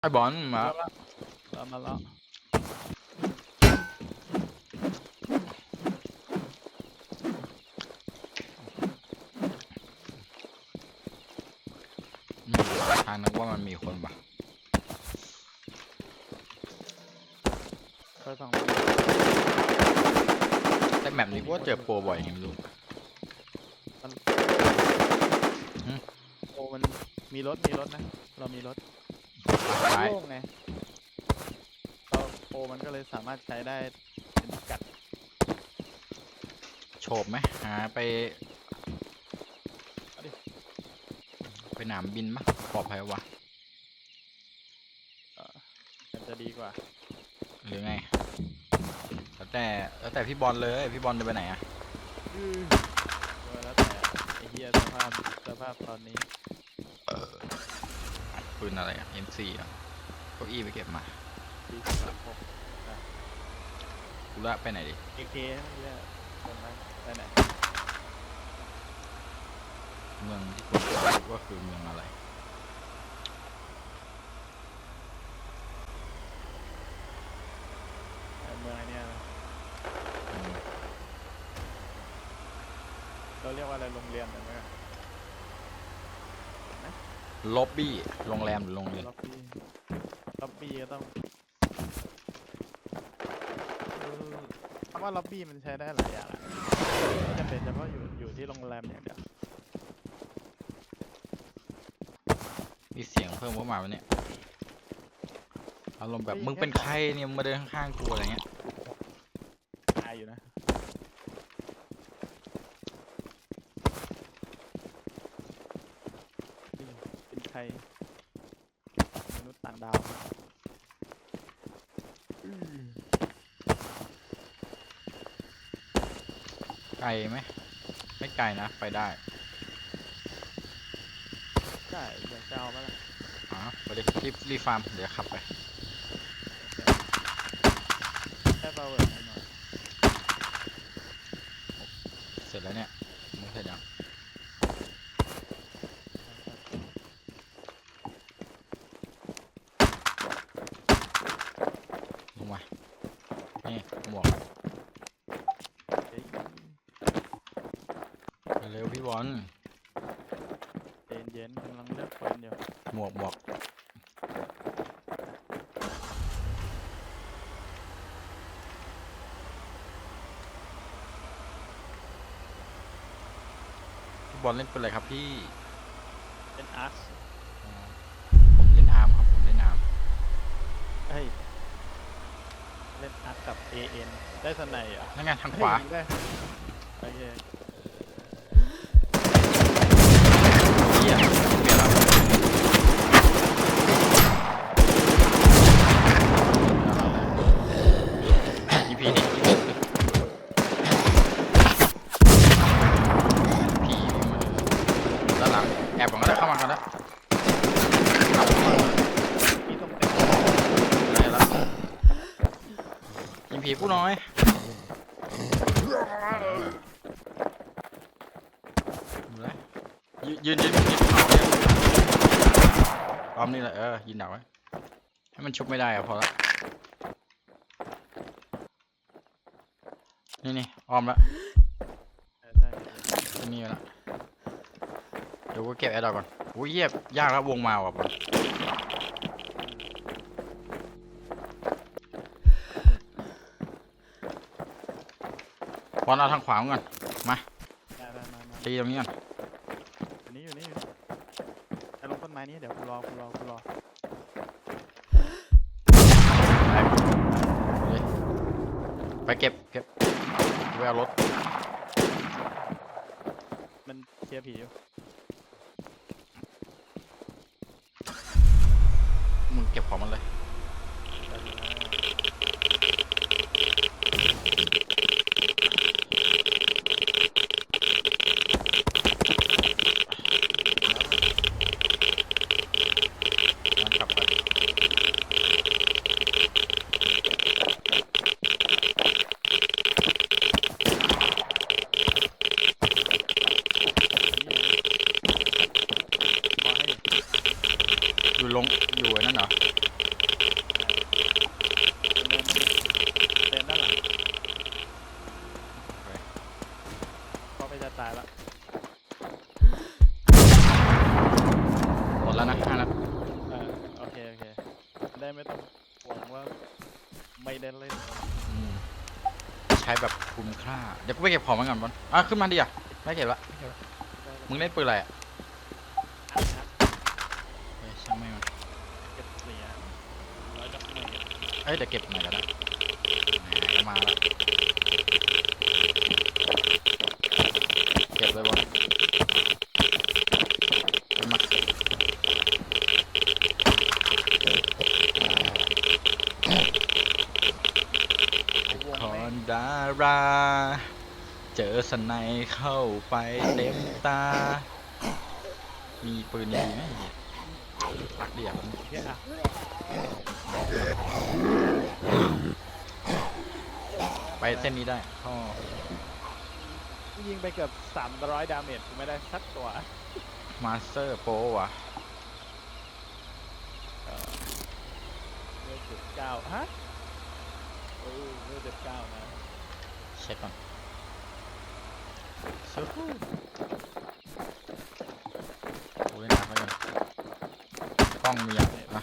ไอบอลมามาแล้วแล้วมาแล้วอืมทางนึกว่ามันมีคนปะเคยฟังแต่แมปนี้กูว่าเจอโปรบ่อยไงไม่รู้โอ้มันมีรถมีรถนะ เรามีรถ ซ้าย โล่งไงเราโปรมันก็เลยสามารถใช้ได้เป็นพิกัดโฉบไหมหาไปเอาดิไปหนามบินปะปลอดภัยวะเอ่อมันจะดีกว่าหรือไง แล้วแต่แล้วแต่พี่บอลเลย พี่บอลจะไปไหนอะ เออแล้วแต่ไอ้เหี้ยสภาพสภาพตอนนี้ ปืนอะไรอะ M4 อะเก้าอี้ไปเก็บมาปีสามหกกูละไปไหนดิ เอเคไม่ใช่คนนั้นไปไหนเมืองที่กูคิดว่าคือเมืองอะไรไอ้เมืองไอ้เนี่ยนะอืมเราเรียกว่าอะไรโรงเรียนกันไหม ล็อบบี้โรงแรมหรือโรงเรียนล็อบบี้ล็อบบี้ก็ต้องเออคำว่าล็อบบี้มันใช้ได้หลายอย่างอะไม่จำเป็นเฉพาะอยู่อยู่ที่โรงแรมอย่างเดียวมีเสียงเพิ่มเข้ามาวะเนี่ยอารมณ์แบบมึงเป็นใครเนี่ยมึงมาเดินข้างๆกูอะไรเงี้ย ตายอยู่นะนี่เป็นใครมนุษย์ต่างดาวอืม ไกลไหมไม่ไกลนะ ไปได้ได้อยากจะเอามาละอ๋อไปดิรีบรีบฟาร์ม เดี๋ยวขับไปแค่เบาเวิร์ดหน่อยเสร็จแล้วเนี่ยมึงเสร็จยังลงมา นี่หมวก เฮ้ย ไปเร็วพี่บอล เย็นเย็นๆกำลังเลือกปืนอยู่ ห มวกหมวกพี่บอลเล่นเป็นอะไรครับพี่ เป็นอาร์คอ๋อผมเล่นอาร์มครับผมเล่นอาร์มเฮ้ย เล่นอาร์คกับ AN ได้สไนด์เหรอะนั่นไงทางขวา ได้โอเค เฮียเปลี่ยนแล้วอีพีนี้อีพีนี้ผีมันด้านหลังแอบก่อนก็ได้เข้ามากันแล้ว มีตรงเต็ม ได้แล้ว ยิงผีผู้น้อยอยู่เลยยืนยืนยืนยืนเขาเนี่ยรอบนี้แหละเออยินดักไว้ให้มันชุบไม่ได้อะพอละนี่นี่ออมละใช่ใช่ที่นี่ละเดี๋ยวกูเก็บแอร์ดรอปก่อนโอ้ยเยียบยากแล้ววงมาว่ะบอ บอลเอาทางขวาก่อนได้ได้มามาตีตรงนี้ก่อนอยู่นี่อยู่นี่อยู่นี่ไอ้ลงต้นไม้นี้เดี๋ยวกูรอกูรอกูรอไปเก็บเก็บไปเอารถมันเคลียร์ผีอยู่มึงเก็บของมันเลย ได้อยู่นะ มันกลับไปอยู่ลง อยู่ไอ้นั่นเหรอ ได้ไม่ต้องห่วงว่าไม่ได้เล่น อืมใช้แบบคุ้มค่า เดี๋ยวกูไปเก็บของมาก่อนบอลอะขึ้นมาดิอะไม่เก็บละไม่เก็บละได้แล้วมึงเล่นปืนอะไรอะอัดอัดเฮ้ยช่างไม่งมันเก็บเสียงร้อยดอกไม้เอ้ยเดี๋ยวเก็บหน่อยก็ได้แหมก็มาแล้วเก็บเลยบอลขึ้นมาคอนดารา เจอสไนยเข้าไปเต็มตา มีปืนดีไหมเนี่ยรักเดียวเหี้ยอะไปเส้นนี้ได้ข้อยิงไปเกือบ300 ดาเมจกูไม่ได้สักตัว มาสเตอร์โปวะเลือดจุดเก้าฮะโอ้เลือดจุดเก้านะ เช็คก่อน ซูฮูโอ้ยหนักแล้วกันกล้องมีอะอะ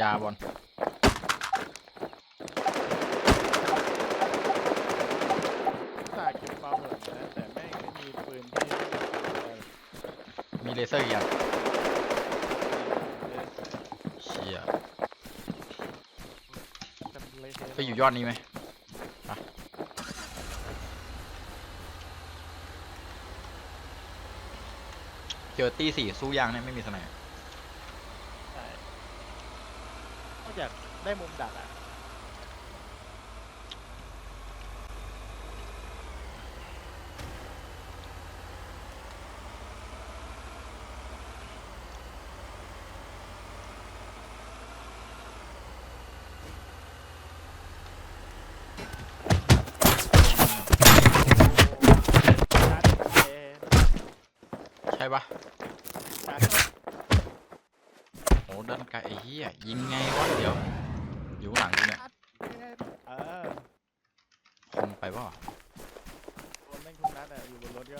ยาบอลสาเก็บความเหมือนนะแต่แม่งไม่มีปืนที่เออมีเลเซอร์อีกอย่างเลือดเชี่ยกันเละเทะไปอยู่ยอดนี้ไหม เจอตีสี่สู้ยางเนี่ยไม่มีสไนป์ นอกจากได้มุมดักอะ ชาร์จเอ ใช่ปะชาร์จโอ้ด้านไกลไอ้เหี้ยยิงไงวะเดี๋ยว อยู่ข้างหลังกูเนี่ยเออคมไปป่ะโดนแม่งทุกนัดอะอยู่บนรถก็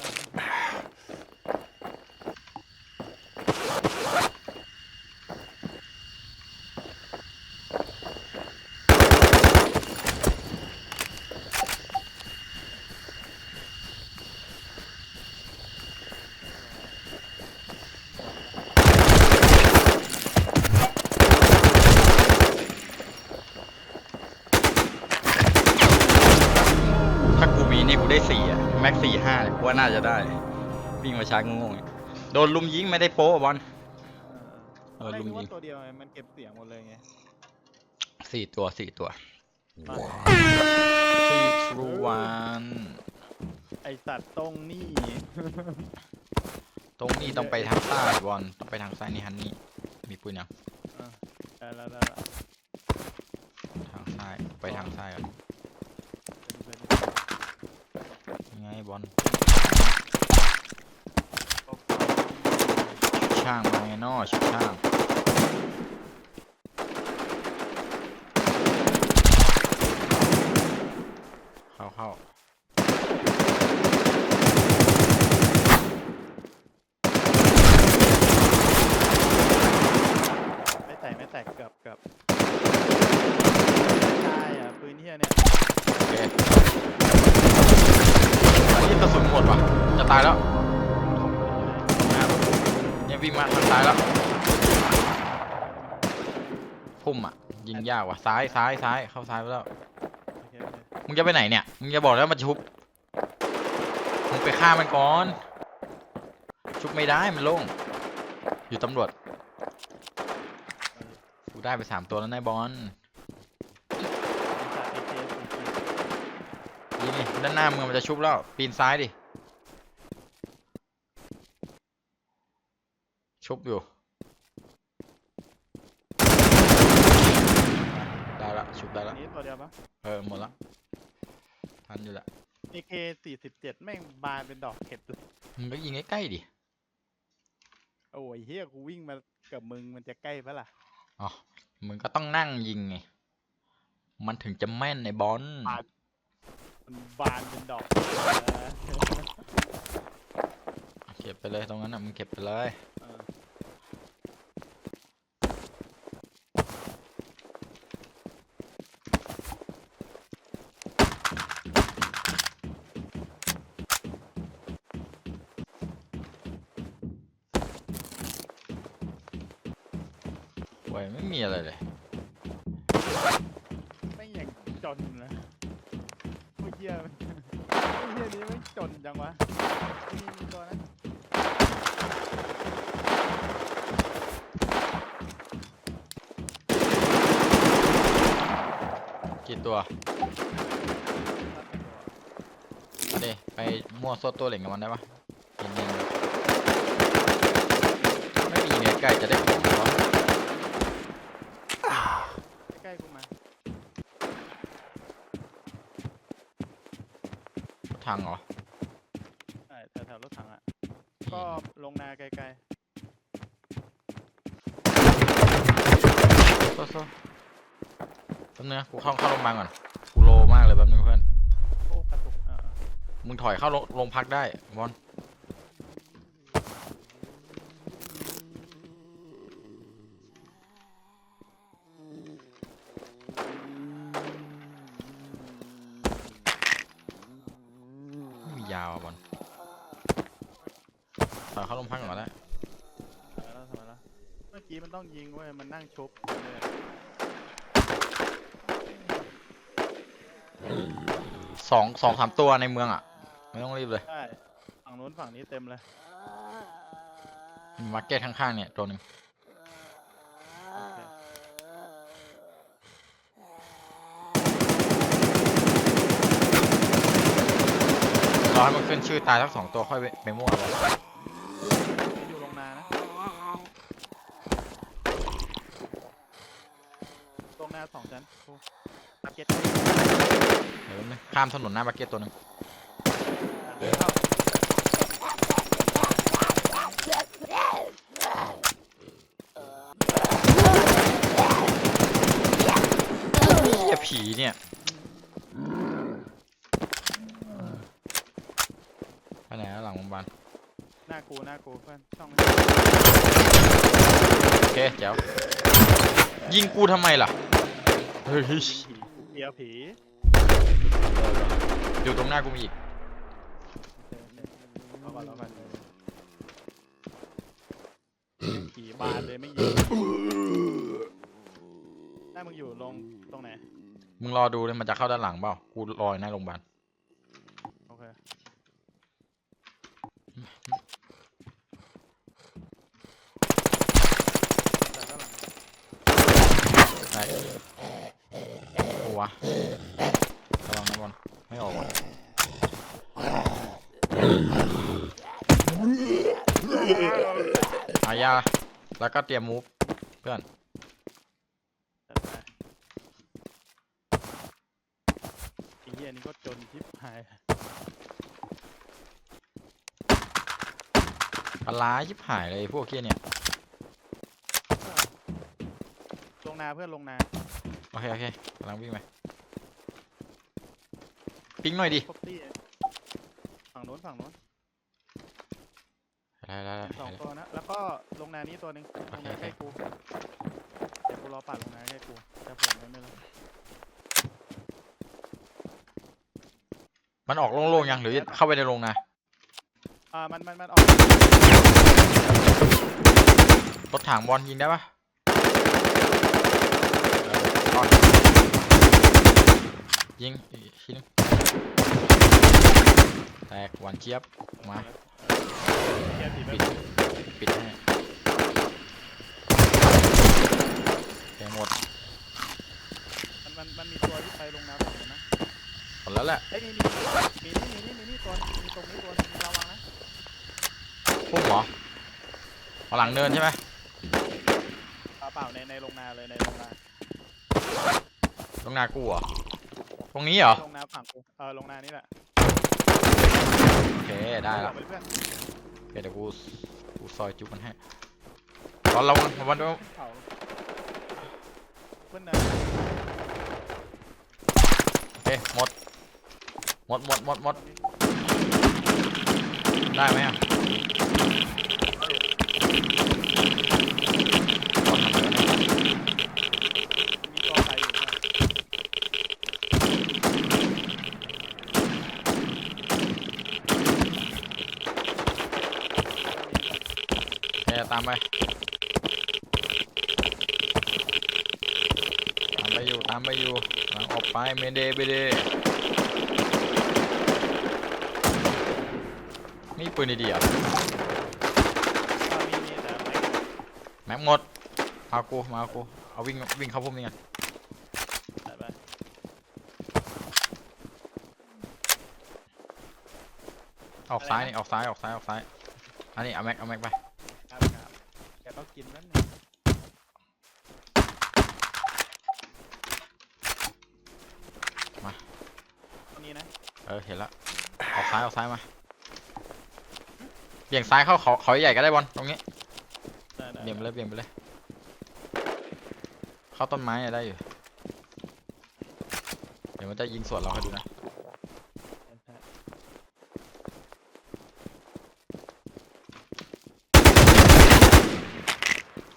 ได้สี่อะแม็กสี่ห้ากูว่าน่าจะได้ วิ่งมาช้างงงๆโดนลุมยิงไม่ได้โป๊ะบอลเออไม่ลุมรู้ยิว่างตัวเดียวไงมันเก็บเสียงหมดเลยไง สี่ตัวสี่ตัวมา three two one ไอสัตว์ตรงนี่ ตรงนี้ต้องไปทางใต้บอลต้องไปทางซ้ายนี่ฮันนี่มีปืนยังได้แล้วได้แล้วทางซ้ายไปทางซ้ายก่อน ยังไงบอลช่างมาไงนอช่างเข้าเข้า ไม่แตกไม่แตกเกือบเกือบใช่อะปืนเฮียเนี่ย โอเคอันนี้กระสุนหมดว่ะ จะตายแล้วเนี่ยวิ่งมาทางซ้ายแล้ว พุ่มอะ ยิงยากว่ะซ้ายซ้ายซ้ายเข้าซ้ายไปแล้วโอเคโอเคมึงจะไปไหนเนี่ยมึงจะบอกแล้วมันชุบมึงไปฆ่ามันก่อน ชุบไม่ได้มันโล่งอยู่ตำรวจกูได้ไปสามตัวแล้วนายบอลไอสัตว์ AK สี่สิบนี่นี่ด้านหน้ามึงมันจะชุบแล้วปีนซ้ายดิชุบอยู่ ได้ละ ชุบได้อัละนนี้ตัวเดียวปะเออหมดละทันอยู่ละ AK สี่สิบเจ็ดแม่งบานเป็นดอกเห็ดเลยมึงก็ยิงใกล้ๆดิโอ้ยเฮียกูวิ่งมากับมึงมันจะใกล้ปะล่ะ อ๋อมึงก็ต้องนั่งยิงไง มันถึงจะแม่นในบอลปาดมันบานเป็นดอกเออเก็บไปเลยตรงนั้นอะมึงเก็บไปเลย เออ วยไม่มี อะไรเลย ไม่งอย่างจนนะโอ้ยเหี้ยมันไอ้เหี้ยนี้ไม่งจนจังวะมีมีตัวนะกี่ตัวเอาดิไปมั่วโซดตัวเหล่งกับมันได้ปะเย็นๆไม่มีเนี่ยใกล้จะได้ของเหรอ ใกล้ๆกูมา ทางเหรอ ใช่แถวๆรถถังอะ ก็ลงนาไกลโซโซแป๊บนึงนะกูเข้าเข้าโรงพยาบาลก่อน กูโลมากเลยแป๊บนึงเพื่อน ๆ โอ้กระตุกอ่า มึงถอยเข้าโรงโรงพักได้บอลไม่มียาวอะบอล ถอยเข้าโรงพักก่อนได้ทำไมแล้วทำไมแล้วเมื่อกี้มันต้องยิงเว้ย มันนั่งชุบเลยสองสองสามตัวในเมืองอะ ไม่ต้องรีบเลยใช่ฝั่งนู้นฝั่งนี้เต็มเลยมีมาร์เก็ตข้างๆเนี่ยตัวหนึ่งโอเครอให้มันขึ้นชื่อตายทั้งสองตัวค่อยไปไปมั่วเลย อยู่ลงนานะลงนาสองชั้นโอ้มาเก็ตเดี๋ยวนึงข้ามถนนหน้ามาร์เก็ตตัวหนึ่งเข้าอย่าผีเนี่ยไปไหนแล้วหลังโรงพยาบาล หน้ากูหน้ากูเพื่อนช่องโอเคเจ๋วยิงกูทำไมล่ะเฮ้ยยิงผีเดียวผีอยู่ตรงหน้ากูมีอีกโอเคโอเคเอาก่อนเอาก่อนผีบานเลยไม่ยิงหน้ามึงอยู่ลงตรงไหนมึงรอดูเลยมันจะเข้าด้านหลังเปล่ากูรออยู่หน้าโรงพยาบาล โอเคแต่ด้านหลัง ได้โอ้ วะระวังนะบอลไม่ออกวะอายา แล้วก็เตรียมมูฟเพื่อนจัดไปไอ้เหี้ยนี่ก็จนชิบหายปลาร้ายิบหายเลยพวกเกี้ยเนี่ย ลงนาเพื่อนลงนา โอเคโอเคกำลังวิ่งไปปิ๊งหน่อยดิครบตี้ฝั่งโน้นฝั่งโน้นได้ได้ได้สองได้ ตัวนะ แล้วก็ลงนานี้ตัวหนึ่งลงนาโอเคใกล้กูเดี๋ยวกูรอปัดลงนาใกล้กูจะผมไม่ไม่รู้มันออกโล่งๆยังหรือเข้าไปในโรงนะอ่ามันมันมันออกรถถังบอลยิงได้ปะ ออยิงอีกทีนึงแตกหวานเจี๊ยบมาเกียร์สีไปปิดปิดให้แกหมดมันมันมันมีตัวที่ไปลงนาฝั่งนู้นนะหมดแล้วแหละเอ้ยมีมีมีนี่มีนี่มีนี่ตัวมีตรงนี้ตัวนึงระวังนะพุ่งเหรอเอาหลังเนินใช่ไหมเปล่าเปล่าในในลงนาเลยในลงนา ตรงนากูเหรอตรงนี้เหรอ ลงนาฝั่งกูเออลงนานี่แหละโอเค ได้ละบอกไปเพื่อนโอเคเดี๋ยวกู กูซอยจุกมันให้ตอนระวังระวังด้วยเผาเพื่อนนะโอเคหมด หมดหมดหมดหมดได้ไหมอะบอลทำอะไรวะเนี่ย มีตัวไปอยู่ด้วย โอเคตามไป ไปอยู่ตามไปอยู่หลังออกไปเมเดเบเดมีปืนดีๆอะก็มีมีแต่ไม่แม็กหมดมากูมากูเอาวิ่งวิ่งเข้าพุ่มนี่กันได้ไปออกซ้ายนี่ออกซ้ายออกซ้ายออกซ้ายอันนี้เอาแม็กเอาแม็กไป ครับครับแกต้องกินนั่นเนี่ย มา อันนี้นะ เออเห็นละ ออกซ้ายออกซ้ายมาเบี่ยงซ้ายเข้าเขาเขาใหญ่ก็ได้บอลตรงนี้ได้ได้เบี่ยงไปเลยเบี่ยงไปเลย เข้าต้นไม้อะได้อยู่ เดี๋ยวมันจะยิงสวนเราให้ดูนะได้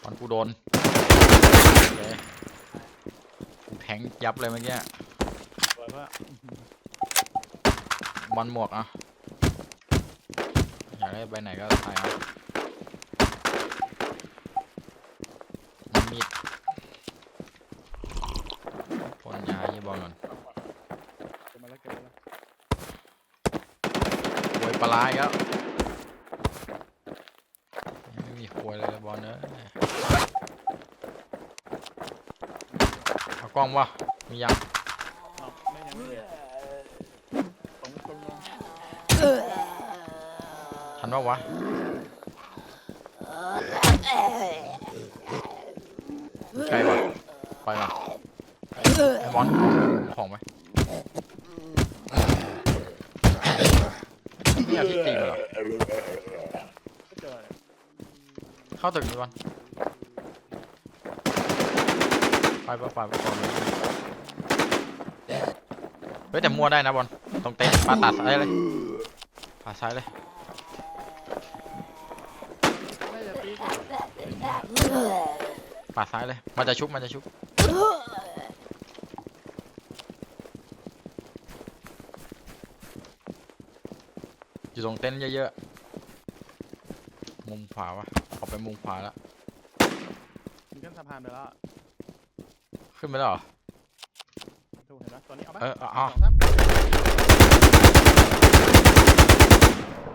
ตอนกูโดนโอเคกูแทงยับเลยเมื่อกี้ สวยว่าบอลหมวกอะอยาก ได้ใบไหนก็ใส่เอามันมีดพ่นยายี่บอลก่อนเก็บมาแล้วเก็บมาแล้วควยปลาร้าอีกแล้วยังไม่มีควยเลยบอลเนอะเอากล้องวะมียัง เอาไม่ยังไม่เลยตรงตรงลง ทัน ปะวะไกลปะไปมาไอ้บอลเอาของไปไม่อยากที่ตีมันเหรอเข้าตึกนี้บอลไปไปไปไปก่อนเฮ้ยแต่มัวได้นะบอลตรงเต็นท์ปาตัดซ้ายเลยปาดซ้ายเลย น่าจะตีกัน ปาดซ้ายเลย มันจะชุบ มันจะชุบ อยู่ตรงเต็นท์เยอะๆ มุมขวาวะออกไปมุมขวาแล้วมีขึ้นสะพานไปแล้วอะขึ้นไปแล้วเหรอ ถูกเห็นปะตัวนี้เอาปะเออเอาสเอาองสาม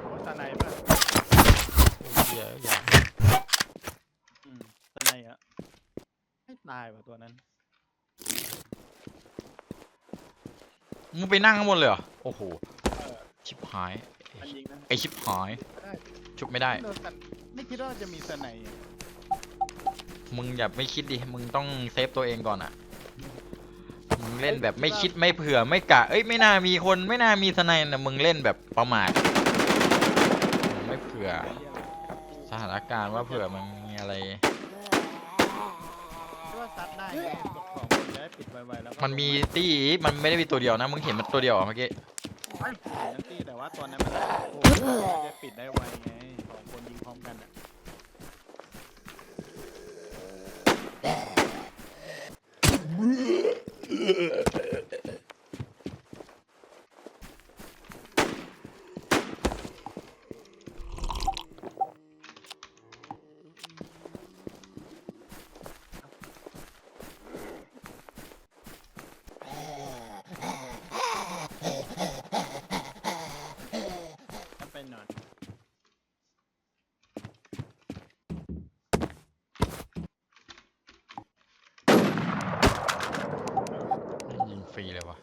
โอ้ยตาในปะ เหี้ยอย่าอืมตาในอะ ไม่ตายว่ะตัวนั้น มึงไปนั่งข้างบนเลยเหรอ โอ้โหเออชิบหาย มันยิงนะไอชิบหาย ได้ชุบไม่ได้ โดนสันไม่คิดว่าจะมีสไนอะมึงอย่าไม่คิดดิ มึงต้องเซฟตัวเองก่อนอะมึงเล่นแบบไม่คิดไม่เผื่อไม่กะ เอ้ยไม่น่ามีคนไม่น่ามีทนายนะมึงเล่นแบบประมาทมึงไม่เผื่อไอ้เหี้ยสถานการณ์ว่าเผื่อมันมีอะไรคิดว่าซัด ได้ไงกดของมันจะได้ปิดไวๆแล้วก็มันมีตี้มันไม่ได้มีตัวเดียวนะ มึงเห็นมันตัวเดียวเหรอเมื่อกี้เฮ้ยเห็นทั้งตี้แต่ว่าตัวนั้นมันโอ้โหจะปิดได้ไวไงสองคนยิงพร้อมกันอะ ก็ไปนอน ยิงฟรีเลยวะ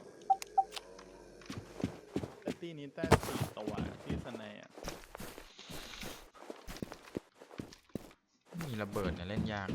แต่ตี้นี้ได้สี่ตัวที่สนอะ มีระเบิดเนี่ยเล่นยาก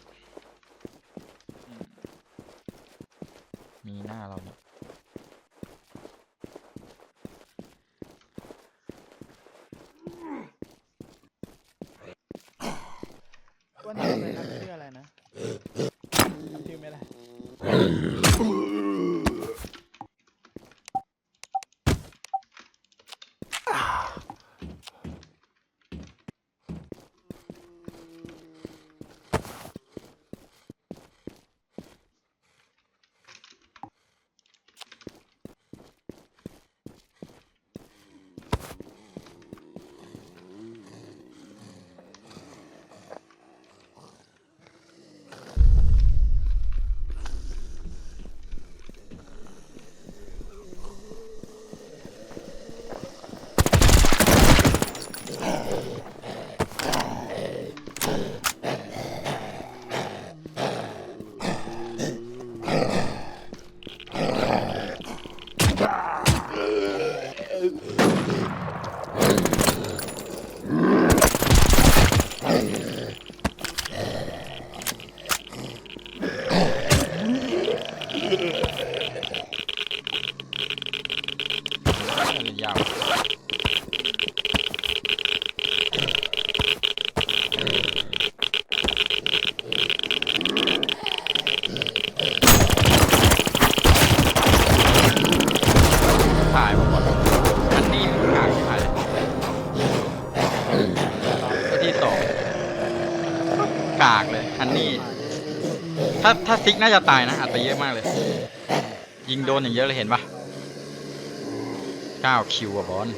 ซิกน่าจะตายนะอัดไปเยอะมากเลย ยิงโดนอย่างเยอะเลยเห็นปะ9คิวอะบอล